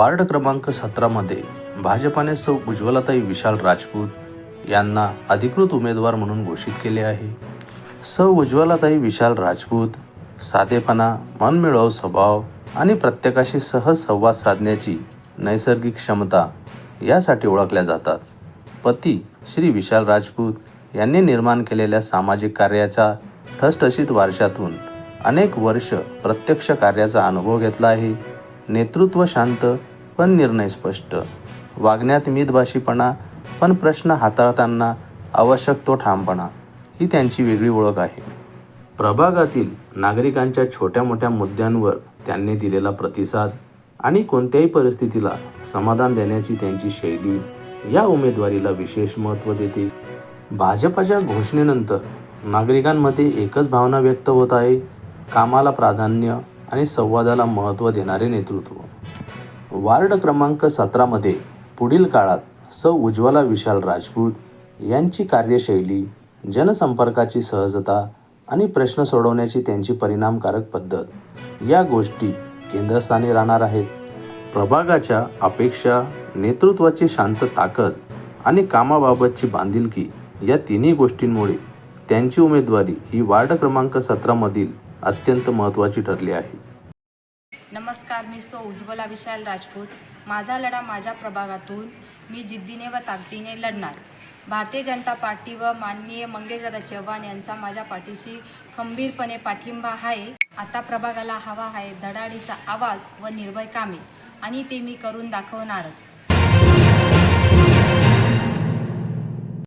Ward क्रमांक सतरामध्ये भाजपाने सौ उज्ज्वलाताई विशाल राजपूत यांना अधिकृत उमेदवार म्हणून घोषित केले आहे. सौ उज्ज्वलाताई विशाल राजपूत साधेपणा मनमिळाव स्वभाव आणि प्रत्येकाशी सहज संवाद साधण्याची नैसर्गिक क्षमता यासाठी ओळखल्या जातात. पती श्री विशाल राजपूत यांनी निर्माण केलेल्या सामाजिक कार्याच्या ठसठशीत वारशातून अनेक वर्ष प्रत्यक्ष कार्याचा अनुभव घेतला आहे. नेतृत्व शांत पण निर्णय स्पष्ट. वागण्यात मितभाषीपणा पण प्रश्न हाताळताना आवश्यक तो ठामपणा ही त्यांची वेगळी ओळख आहे. प्रभागातील नागरिकांच्या छोट्या मोठ्या मुद्द्यांवर त्यांनी दिलेला प्रतिसाद आणि कोणत्याही परिस्थितीला समाधान देण्याची त्यांची शैली या उमेदवारीला विशेष महत्त्व देते. भाजपाच्या घोषणेनंतर नागरिकांमध्ये एकच भावना व्यक्त होत आहे कामाला प्राधान्य आणि संवादाला महत्त्व देणारे नेतृत्व. वार्ड क्रमांक सतरामध्ये पुढील काळात सौ. उज्ज्वला विशाल राजपूत यांची कार्यशैली जनसंपर्काची सहजता आणि प्रश्न सोडवण्याची त्यांची परिणामकारक पद्धत या गोष्टी केंद्रस्थानी राहणार आहेत. प्रभागाच्या अपेक्षा नेतृत्वाची शांत ताकद आणि कामाबाबतची बांधिलकी या तिन्ही गोष्टींमुळे त्यांची उमेदवारी ही वार्ड क्रमांक सतरामधील अत्यंत महत्त्वाची ठरली आहे. नमस्कार मी सो उज्ज्वला विशाल राजपूत. माझा लढा माझ्या प्रभागातून मी जिद्दीने व ताकदीने लढणार. भारतीय जनता पार्टी व माननीय मंगेशदादा चव्हाण यांचा माझ्या पाठीशी खंबीरपणे पाठिंबा आहे. आता प्रभागाला हवा आहे धडाडीचा आवाज व निर्भय कामे. आणि ते मी करून दाखवणारच.